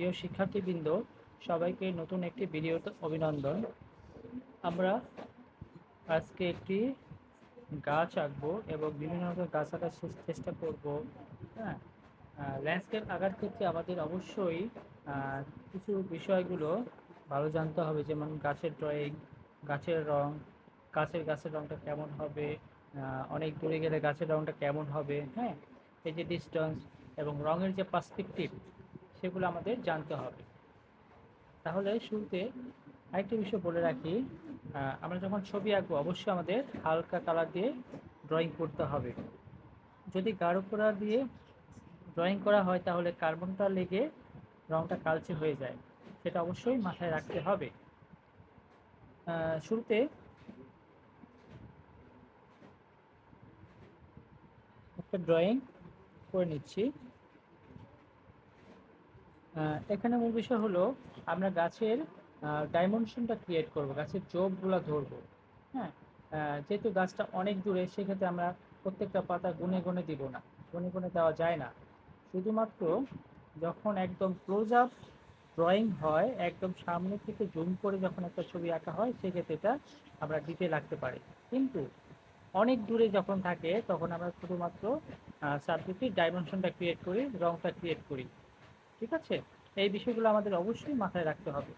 প্রিয় শিক্ষার্থীবৃন্দ, সবাইকে নতুন একটি ভিডিওতে অভিনন্দন। আমরা আজকে একটি গাছ আঁকবো এবং বিভিন্ন রকমের গাছ আঁকার চেষ্টা করব হ্যাঁ? ল্যান্ডস্কেপ আঁকার ক্ষেত্রে আমাদের অবশ্যই কিছু বিষয়গুলো ভালো জানতে হবে, যেমন গাছের ড্রয়িং গাছের রং, গাছের গাছের রংটা কেমন হবে অনেক দূরে গেলে গাছের রংটা কেমন হবে হ্যাঁ? এই যে ডিস্টেন্স এবং রঙের যে পার্সপেক্টিভ সেগুলো আমাদের জানতে হবে। তাহলে শুরুতে আরেকটি বিষয় বলে রাখি আমরা যখন ছবি আঁকবো, অবশ্যই আমাদের হালকা কালার দিয়ে ড্রয়িং করতে হবে। যদি গাঢ় কালার দিয়ে ড্রয়িং করা হয়, তাহলে কার্বনটা লেগে রংটা কালচে হয়ে যায়। সেটা অবশ্যই মাথায় রাখতে হবে। শুরুতে একটা ড্রয়িং করে নিচ্ছি। এখানে মূল বিষয় হলো আমরা গাছের ডাইমেনশনটা ক্রিয়েট করব, গাছের জোবগুলো ধরবো। হ্যাঁ? যেহেতু গাছটা অনেক দূরে, সেক্ষেত্রে আমরা প্রত্যেকটা পাতা গুনে গুনে দিব না, গুনে গুনে দেওয়া যায় না। শুধুমাত্র যখন একদম ক্লোজ আপ ড্রয়িং হয়, একদম সামনে থেকে জুম করে যখন একটা ছবি আঁকা হয়, সেক্ষেত্রে এটা আমরা ডিটেল আঁকতে পারি। কিন্তু অনেক দূরে যখন থাকে, তখন আমরা শুধুমাত্র সাবজেক্টের ডাইমেনশনটা ক্রিয়েট করি, রংটা ক্রিয়েট করি। ঠিক আছে? এই বিষয়গুলো আমাদের অবশ্যই মাথায় রাখতে হবে।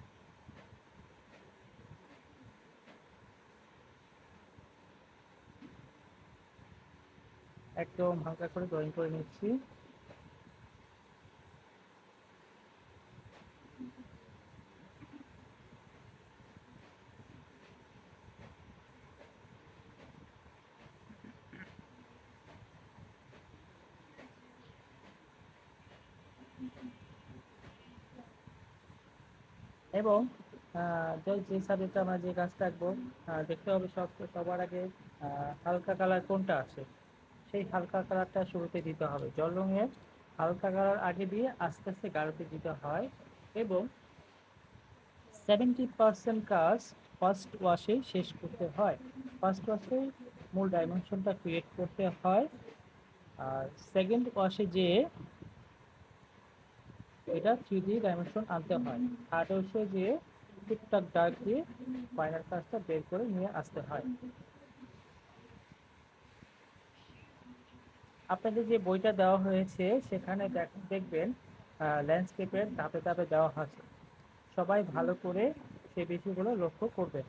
একদম হালকা করে ড্রয়িং করে নিচ্ছি। এবং যে সাবজেক্টে আমরা যে কাজ থাকব দেখতে হবে সব, সবার আগে হালকা কালার কোনটা আছে? সেই হালকা কালারটা শুরুতে দিতে হবে। জল রঙের হালকা কালার আগে দিয়ে আস্তে আস্তে গাঢ়তে দিতে হয় এবং সেভেন্টি পার্সেন্ট কাজ ফার্স্ট ওয়াশে শেষ করতে হয়। ফার্স্ট ওয়াশে মূল ডাইমেনশনটা ক্রিয়েট করতে হয়। আর সেকেন্ড ওয়াশে যে এটা থ্রি ডি ডাইমেনশন আনতে হয়। থার্ড ওয়াশে যে টুকটাক ডার্ক দিয়ে ফাইনাল কাজটা বের করে নিয়ে আসতে হয়। আপনাদের যে বইটা দেওয়া হয়েছে, সেখানে দেখ- দেখবেন ল্যান্ডস্কেপের ধাপে ধাপে দেওয়া আছে সবাই ভালো করে সেই বিষয়গুলো লক্ষ্য করবেন।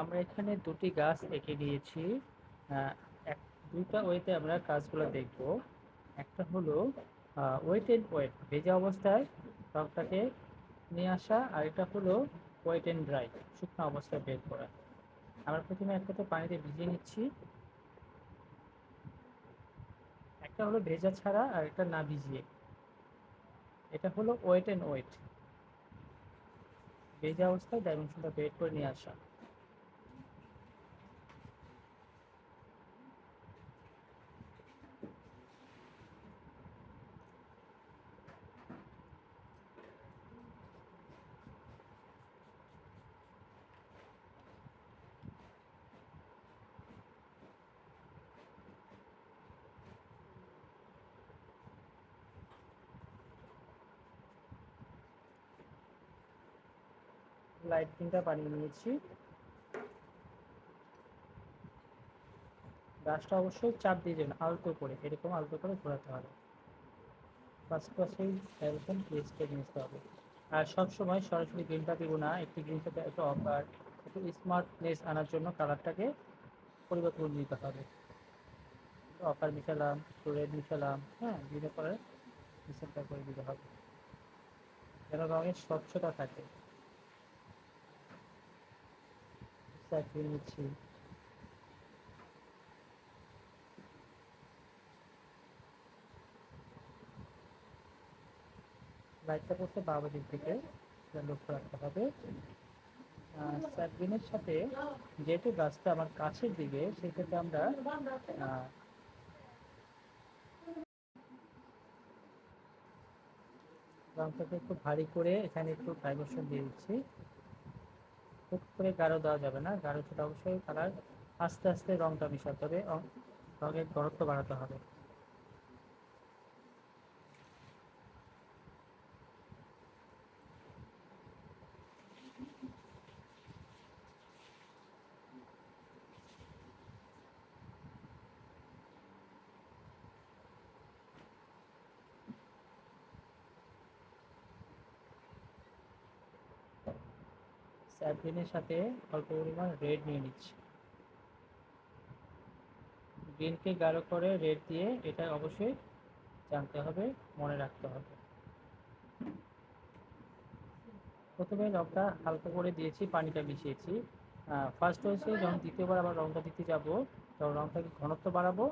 আমরা এখানে দুটি গাছ এঁকে নিয়েছি। এক, দুইটা ওয়েতে আমরা কাজগুলো দেখব। একটা হলো ওয়েট এন্ড ওয়েট ভেজা অবস্থায় রংটাকে নিয়ে আসা, আর এটা হলো ওয়েট এন্ড ড্রাই শুকনো অবস্থায় বের করা। আমরা প্রথমে একটাতে পানিতে ভিজিয়ে নিচ্ছি। একটা হলো ভেজা ছাড়া, আর একটা না ভিজিয়ে। এটা হলো ওয়েট এন্ড ওয়েট ভেজা অবস্থায় ডাইমেনশনটা বের করে নিয়ে আসা। লাইট পিনটা বানিয়ে নিয়েছি। গাছটা অবশ্যই চাপ দিয়ে যাবেন আলতো করে এরকম আলতো করে ঘোরাতে হবে। ক্লাসেই এরকম প্লেসটা নিতে হবে। আর সব সময় সরাসরি গ্রিনটা দিব না, একটু গ্রিনটা একটু অফার একটু স্মার্টনেস আনার জন্য কালারটাকে পরিবর্তন করে নিতে হবে। অফার মিশালাম রেড মিশালাম হ্যাঁ দিলে পরে মিশনটা করে দিতে হবে। যেন রঙের স্বচ্ছতা থাকে। চাকরি নিচ্ছি লাইটটা পড়ছে বাবা দিক থেকে লক্ষ্য রাখতে হবে। স্যাটবিনের সাথে যেহেতু গাছটা আমার কাছের দিকে সেক্ষেত্রে আমরা আহ, একটু ভারী করে এখানে একটু ডাইভার্সন দিয়ে দিচ্ছি। হুট করে গাঢ় দেওয়া যাবে না, গাঢ় ছোট অবশ্যই কালার, আস্তে আস্তে রংটা মিশাতে হবে রঙের গরত্ব বাড়াতে হবে। স্যাফরিনের সাথে অল্প পরিমাণ রেড নিয়ে নিচ্ছি। গ্রিনকে গাঢ় করে রেড দিয়ে এটা অবশ্যই জানতে হবে, মনে রাখতে হবে। প্রথমে রংটা হালকা করে দিয়েছি, পানিটা মিশিয়েছি। ফার্স্ট হয়েছে যখন দ্বিতীয়বার আবার রংটা দিতে যাব, তখন রংটাকে ঘনত্ব বাড়াবো,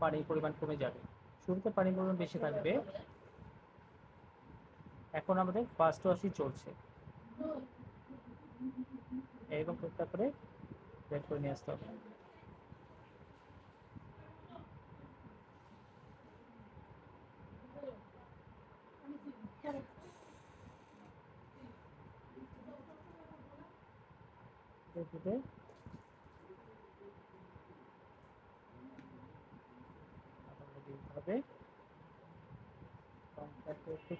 পানির পরিমাণ কমে যাবে। শুরুতে পানির পরিমাণ বেশি থাকবে। এখন আমাদের ফার্স্ট ওয়াশই চলছে। এরকম টুকটা করে বের করে নিয়ে আসতে হবে। হবে।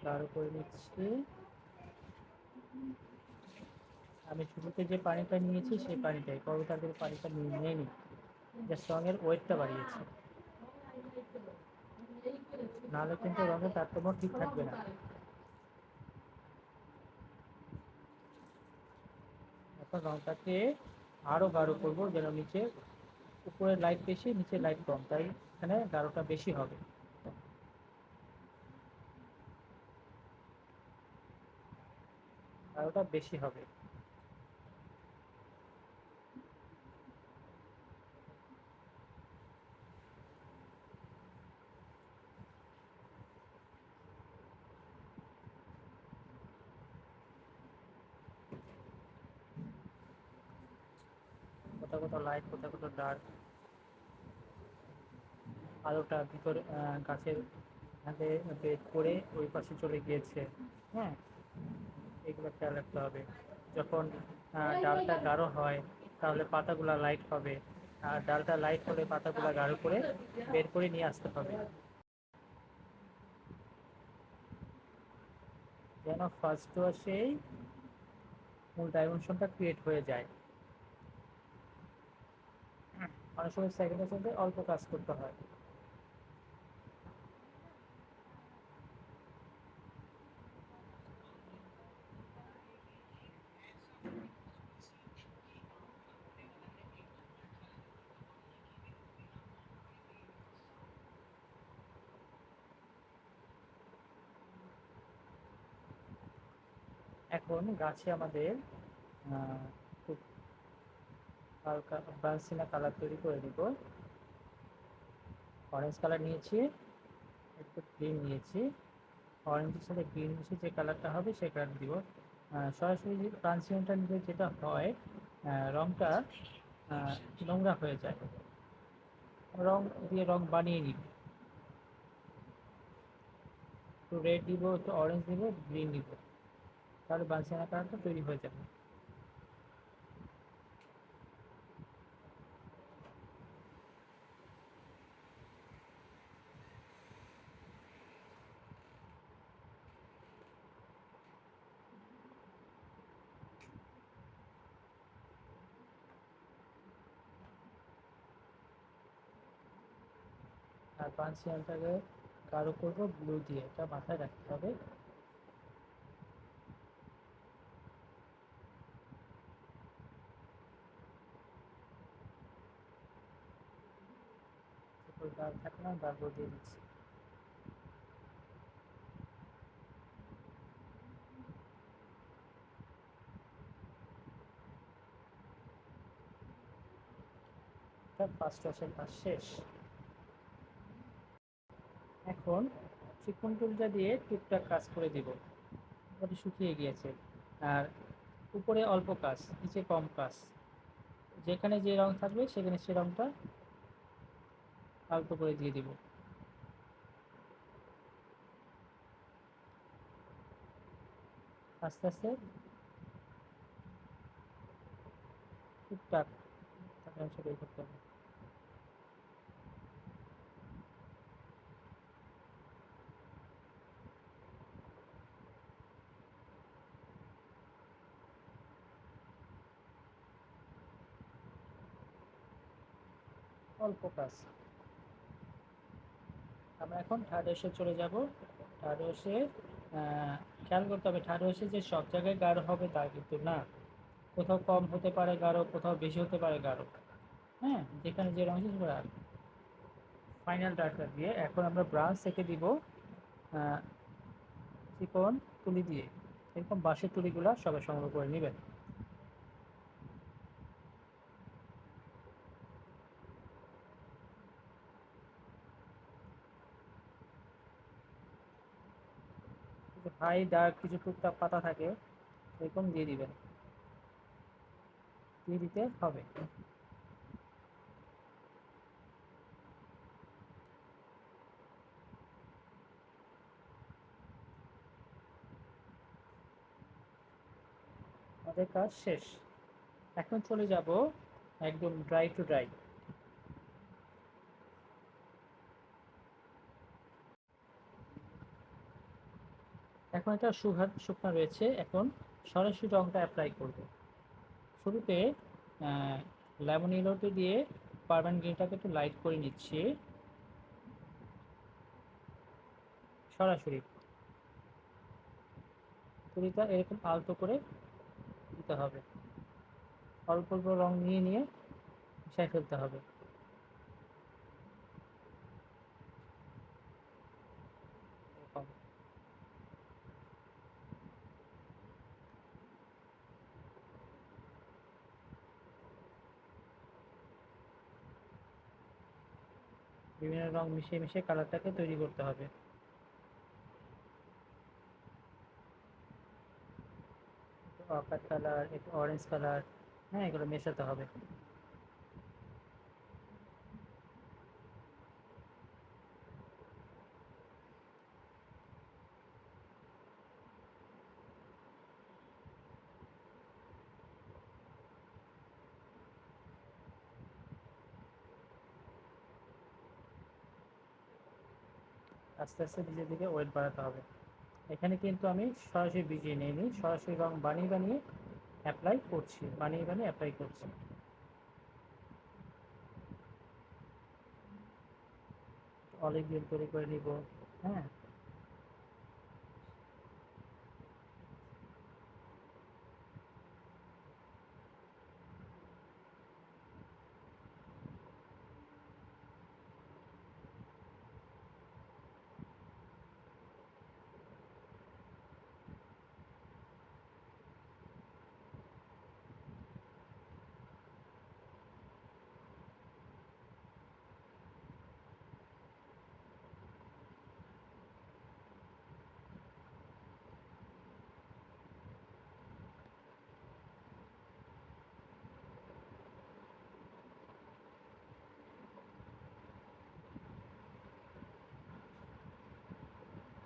গাঢ় করে নিচ্ছি। আমি শুরুতে যে পানিটা নিয়েছি, সেই পানিটাই। পরবর্তীতে পানিটা নিয়ে নিইনি জাস্ট রঙের ওয়েটটা বাড়িয়েছি। নাহলে কিন্তু রঙের তারতম্য ঠিক থাকবে না। এখন রংটাকে আরও গাঢ় করব, যেন নিচে উপরে লাইট বেশি, নিচে লাইট কম। তাই এখানে গাঢ়টা বেশি হবে। গাঢ়টা বেশি হবে। কোথাও কোথাও লাইট কোথাও কোথাও ডার্ক আলোটা ভিতরে গাছের হাতে বেদ করে ওই পাশে চলে গিয়েছে। হ্যাঁ? এগুলো খেয়াল রাখতে হবে। যখন ডালটা গাঢ় হয়, তাহলে পাতাগুলা লাইট হবে। আর ডালটা লাইট হলে পাতাগুলা গাঢ় করে বের করে নিয়ে আসতে হবে। যেন ফার্স্ট ওয়াশেই মূল ডাইমেনশনটা ক্রিয়েট হয়ে যায়। অনেক সময় সেকেন্ড ওয়াশে অল্প কাজ করতে হয়। এখন গাছে আমাদের আহ, হালকা ব্রাউনসিনা কালার তৈরি করে নিব। অরেঞ্জ কালার নিয়েছি, একটু গ্রিন নিয়েছি। অরেঞ্জের সাথে গ্রিন মিশে যে কালারটা হবে সেই কালার দিব। সরাসরি যে ট্রান্সিয়েন্টটা নিলে যেটা হয় রংটা নোংরা হয়ে যায়। রং দিয়ে রং বানিয়ে নিব। একটু রেড দিব, একটু অরেঞ্জ দিব গ্রিন দিব। তাহলে বানসিয়ানা কালারটা তৈরি হয়ে যাবে। আর বানসিয়ানটাকে গাঢ় করব ব্লু দিয়ে এটা মাথায় রাখতে হবে। দাগ থাকে না দিয়ে দিচ্ছি। শেষ। এখন চিকন টুলটা দিয়ে টুকটাক কাজ করে দিব। মোটামুটি শুকিয়ে গিয়েছে। আর উপরে অল্প কাজ, নিচে কম কাজ। যেখানে যে রং থাকবে সেখানে সে রংটা অল্প করে দিয়ে দিব। আস্তে আস্তে টুকটাক করতে হবে। অল্প কাজ। আমরা এখন থার্ড ওয়েসে চলে যাব। থার্ড ওয়েসে খেয়াল করতে হবে থার্ড ওয়েসে যে সব জায়গায় গাঢ় হবে তা কিন্তু না। কোথাও কম হতে পারে গাঢ়, কোথাও বেশি হতে পারে গাঢ়। হ্যাঁ যেখানে যে রঙ সেটা ফাইনাল ডাটা দিয়ে এখন আমরা ব্রাঞ্চ থেকে দিব চিকন তুলি দিয়ে। এরকম বাঁশের তুলিগুলো সবাই সংগ্রহ করে নেবেন। হাই, ডার্ক কিছু টুকটাক পাতা থাকে, এরকম দিয়ে দিবেন। দিয়ে দিতে হবে। কাজ শেষ। এখন চলে যাব একদম ড্রাই টু ড্রাই এখন এটা সুঘাত শুকনা রয়েছে। এখন সরাসরি রংটা অ্যাপ্লাই করব। শুরুতে লেমন ইলোতে দিয়ে পারমান গ্রিনটাকে একটু লাইট করে নিচ্ছি। সরাসরি। তুলিটা এরকম আলতো করে দিতে হবে। অল্প অল্প রং নিয়ে নিয়ে মিশাই ফেলতে হবে এরকম। বিভিন্ন রং মিশিয়ে মিশিয়ে কালারটাকে তৈরি করতে হবে। কালার, একটু অরেঞ্জ কালার হ্যাঁ এগুলো মেশাতে হবে। আস্তে আস্তে নিজের দিকে ওয়েট বাড়াতে হবে। এখানে কিন্তু আমি সরাসরি ভিজিয়ে নিইনি সরাসরি রং বানিয়ে বানিয়ে অ্যাপ্লাই করছি, বানিয়ে বানিয়ে অ্যাপ্লাই করছি। অলিভ গ্রিন তৈরি করে নিব হ্যাঁ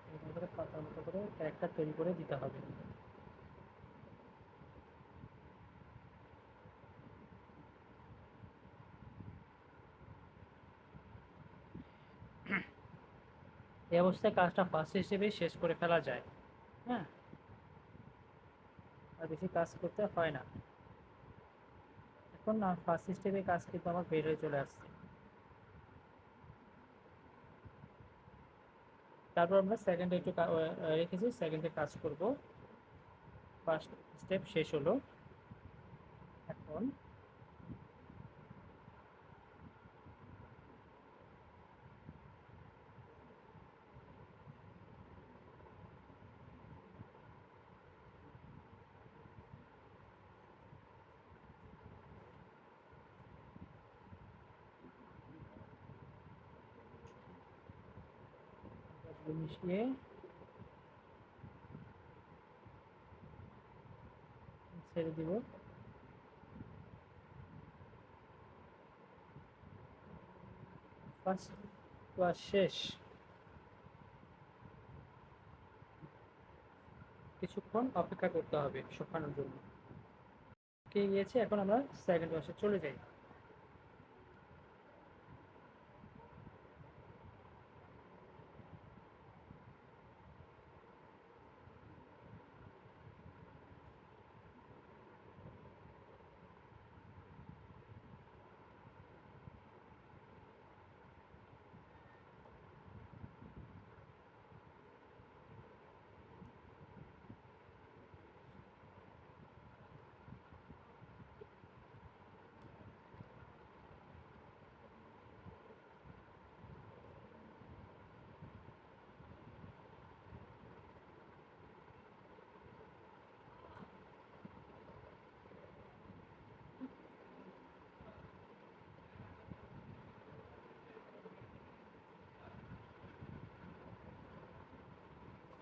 এরকম করে পাতার মতো করে ক্যারেক্টার তৈরি করে দিতে হবে। এই অবস্থায় কাজটা ফার্স্ট হিসেবে শেষ করে ফেলা যায়। হ্যাঁ? আর বেশি কাজ করতে হয় না। এখন না ফার্স্ট স্টেপে কাজ কিন্তু আমার বের হয়ে চলে আসছে। তারপর আমরা সেকেন্ডে একটু রেখেছি সেকেন্ডে কাজ করব। ফার্স্ট স্টেপ শেষ হলো। এখন এগুলো মিশিয়ে ছেড়ে দিব। ফার্স্ট ক্লাস শেষ। কিছুক্ষণ অপেক্ষা করতে হবে, শুকানোর জন্য। কে গিয়েছে? এখন আমরা সেকেন্ড ওয়াশে চলে যাই।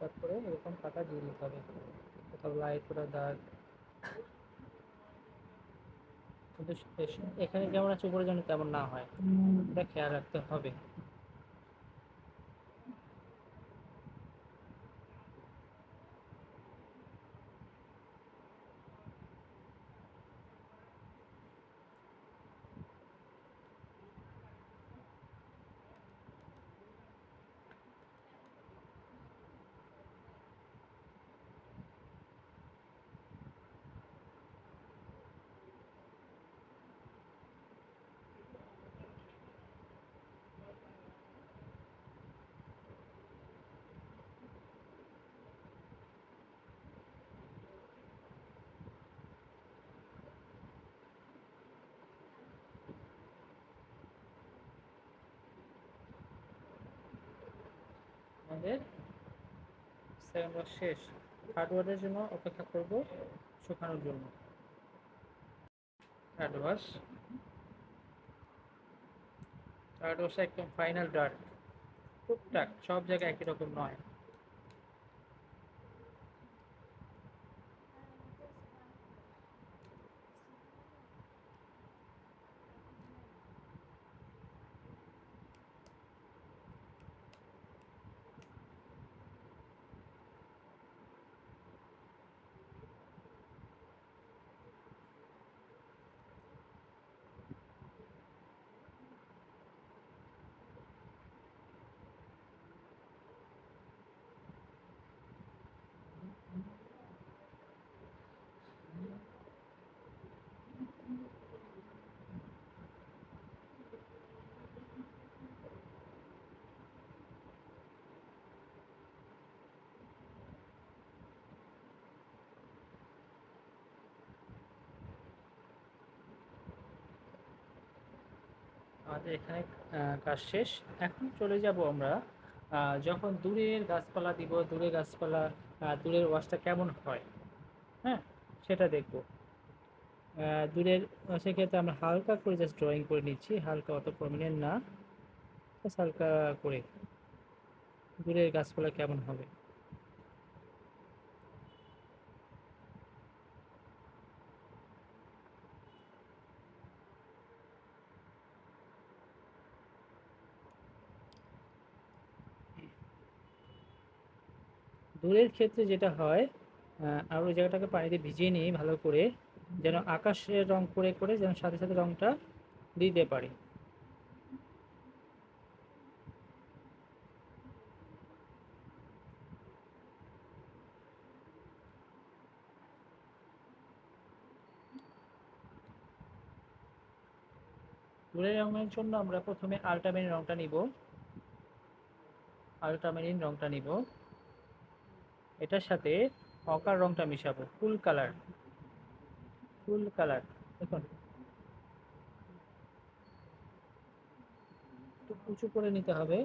তারপরে এরকম কাটা দিয়ে নিতে হবে। কোথাও লাইট করা দাগ। এখানে যেমন আছে উপরে যেন তেমন না হয়। এটা খেয়াল রাখতে হবে। আমাদের। সেকেন্ড শেষ। থার্ড ওয়াশের জন্য অপেক্ষা করব শুকানোর জন্য। থার্ড ওয়াশ থার্ড ওয়াশ একদম ফাইনাল ডার্ক। টুকটাক, সব জায়গায় একই রকম নয়। আমাদের এখানে কাজ শেষ। এখন চলে যাব আমরা যখন দূরের গাছপালা দিব, দূরের গাছপালা দূরের ওয়াশটা কেমন হয় হ্যাঁ সেটা দেখব। দূরের, সেক্ষেত্রে আমরা হালকা করে জাস্ট ড্রয়িং করে নিচ্ছি, হালকা অত প্রমিনেন্ট না হালকা করে। দূরের গাছপালা কেমন হবে? দূরের ক্ষেত্রে যেটা হয় আর ওই জায়গাটাকে পানিতে ভিজিয়ে নিই ভালো করে, যেন আকাশের রং করে করে যেন সাথে সাথে রংটা দিতে পারি। দূরের রঙের জন্য আমরা প্রথমে আল্টামেরিন রংটা নিব। আল্টামেরিন রংটা নিব। এটার সাথে অকার রংটা মিশাবো, ফুল কালার। ফুল কালার, দেখুন। একটু উঁচু করে নিতে হবে,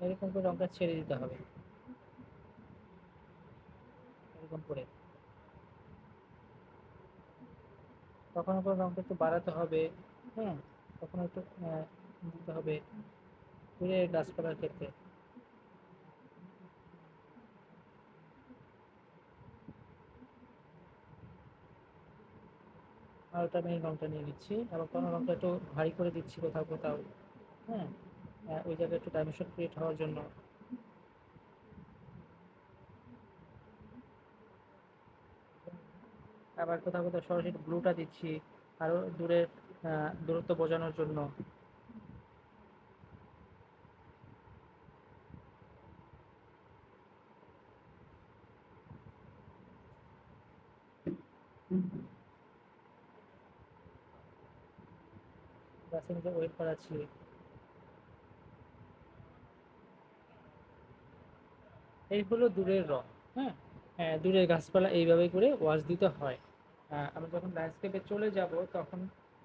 এরকম করে রংটা ছেড়ে দিতে হবে। এরকম করে। কখনো কখনো রংটা একটু বাড়াতে হবে হ্যাঁ? কখনো একটু দিতে হবে। দূরে গাছপালার ক্ষেত্রে। আলটা মেরিন রংটা নিয়ে নিচ্ছি। আবার কোনো রংটা একটু ভারী করে দিচ্ছি কোথাও কোথাও। হ্যাঁ? ওই জায়গায় একটু ডাইমেনশন ক্রিয়েট হওয়ার জন্য। আবার কোথাও কোথাও সরাসরি ব্লুটা দিচ্ছি আরও দূরের দূরত্ব বোঝানোর জন্য। গাছের নিচে ওয়েট করাচ্ছি এই হলো দূরের রং হ্যাঁ? হ্যাঁ দূরের গাছপালা এইভাবে করে ওয়াশ দিতে হয়। আমরা যখন ল্যান্ডস্কেপে চলে যাব, তখন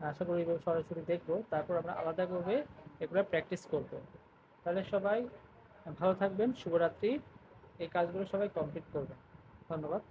আশা করি সরাসরি দেখব। তারপর আমরা আলাদাভাবে এগুলো প্র্যাকটিস করব। তাহলে সবাই ভালো থাকবেন, শুভরাত্রি। এই কাজগুলো সবাই কমপ্লিট করবেন। ধন্যবাদ।